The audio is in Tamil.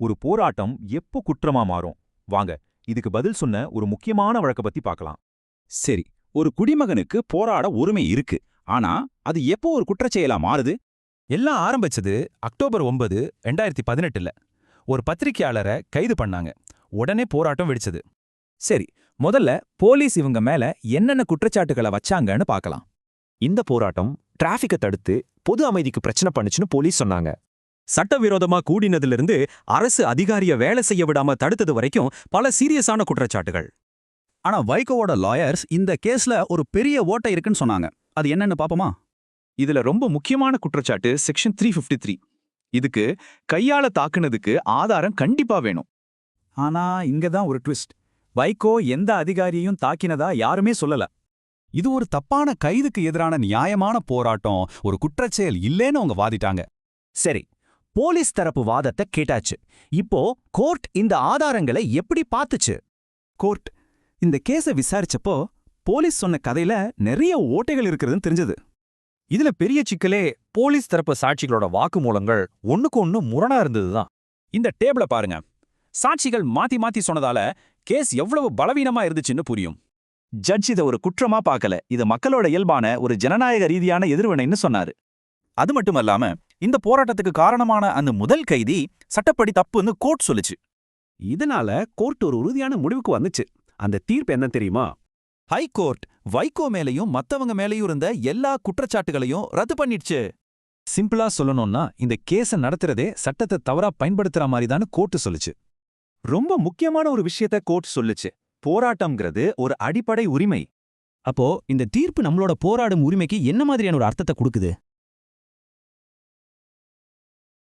ஒரு போராட்டம் எப்போ குற்றமா மாறும்? வாங்க இதுக்கு பதில் சொன்ன ஒரு முக்கியமான வழக்க பத்தி பார்க்கலாம். சரி ஒரு குடிமகனுக்கு போராட உரிமை இருக்கு ஆனா அது எப்போ ஒரு குற்றச்செயலா மாறுது? எல்லாம் ஆரம்பிச்சது அக்டோபர் ஒன்பது ரெண்டாயிரத்தி பதினெட்டுல. ஒரு பத்திரிகையாளரை கைது பண்ணாங்க உடனே போராட்டம் வெடிச்சது. சரி முதல்ல போலீஸ் இவங்க மேல என்னென்ன குற்றச்சாட்டுகளை வச்சாங்கன்னு பார்க்கலாம். இந்த போராட்டம் டிராஃபிக்கை தடுத்து பொது அமைதிக்கு பிரச்சனை பண்ணுச்சுன்னு போலீஸ் சொன்னாங்க. சட்டவிரோதமா கூடினதிலிருந்து அரசு அதிகாரிய வேலை செய்ய விடாம தடுத்தது வரைக்கும் பல சீரியஸான குற்றச்சாட்டுகள். ஆனா வைகோவோட லாயர்ஸ் இந்த கேஸ்ல ஒரு பெரிய ஓட்டை இருக்குன்னு சொன்னாங்க. அது என்னன்னு பாப்போமா? இதுல ரொம்ப முக்கியமான குற்றச்சாட்டு செக்ஷன் த்ரீ ஃபிஃப்டி த்ரீ இதுக்கு கையால தாக்குனதுக்கு ஆதாரம் கண்டிப்பா வேணும். ஆனா இங்க தான் ஒரு ட்விஸ்ட் வைகோ எந்த அதிகாரியையும் தாக்கினதா யாருமே சொல்லல. இது ஒரு தப்பான கைதுக்கு எதிரான நியாயமான போராட்டம் ஒரு குற்றச்செயல் இல்லேன்னு அவங்க வாதிட்டாங்க. சரி போலீஸ் தரப்பு வாதத்தை கேட்டாச்சு. இப்போ கோர்ட் இந்த ஆதாரங்களை எப்படி பார்த்துச்சு? கோர்ட் இந்த கேஸை விசாரிச்சப்போ போலீஸ் சொன்ன கதையில நிறைய ஓட்டைகள் இருக்கிறதுன்னு தெரிஞ்சது. இதுல பெரிய சிக்கலே போலீஸ் தரப்பு சாட்சிகளோட வாக்குமூலங்கள் ஒண்ணுக்கு ஒண்ணு முரணா இருந்ததுதான். இந்த டேபிள பாருங்க. சாட்சிகள் மாத்தி மாத்தி சொன்னதால கேஸ் எவ்வளவு பலவீனமா இருந்துச்சுன்னு புரியும். ஜட்ஜ் இதை ஒரு குற்றமா பார்க்கல. இது மக்களோட இயல்பான ஒரு ஜனநாயக ரீதியான எதிர்வினைன்னு சொன்னாரு. அது மட்டுமல்லாம இந்த போராட்டத்துக்கு காரணமான அந்த முதல் கைதி சட்டப்படி தப்புன்னு கோர்ட் சொல்லுச்சு. இதனால கோர்ட் ஒரு உறுதியான முடிவுக்கு வந்துச்சு. அந்த தீர்ப்பு என்ன தெரியுமா? ஹைகோர்ட் வைகோ மேலையும் மத்தவங்க மேலையும் இருந்த எல்லா குற்றச்சாட்டுகளையும் ரத்து பண்ணிடுச்சு. சிம்பிளா சொல்லணும்னா இந்த கேஸை நடத்துறதே சட்டத்தை தவறா பயன்படுத்துற மாதிரி கோர்ட்டு சொல்லுச்சு. ரொம்ப முக்கியமான ஒரு விஷயத்த கோர்ட் சொல்லுச்சு. போராட்டம்ங்கிறது ஒரு அடிப்படை உரிமை. அப்போ இந்த தீர்ப்பு நம்மளோட போராடும் உரிமைக்கு என்ன மாதிரியான ஒரு அர்த்தத்தை கொடுக்குது?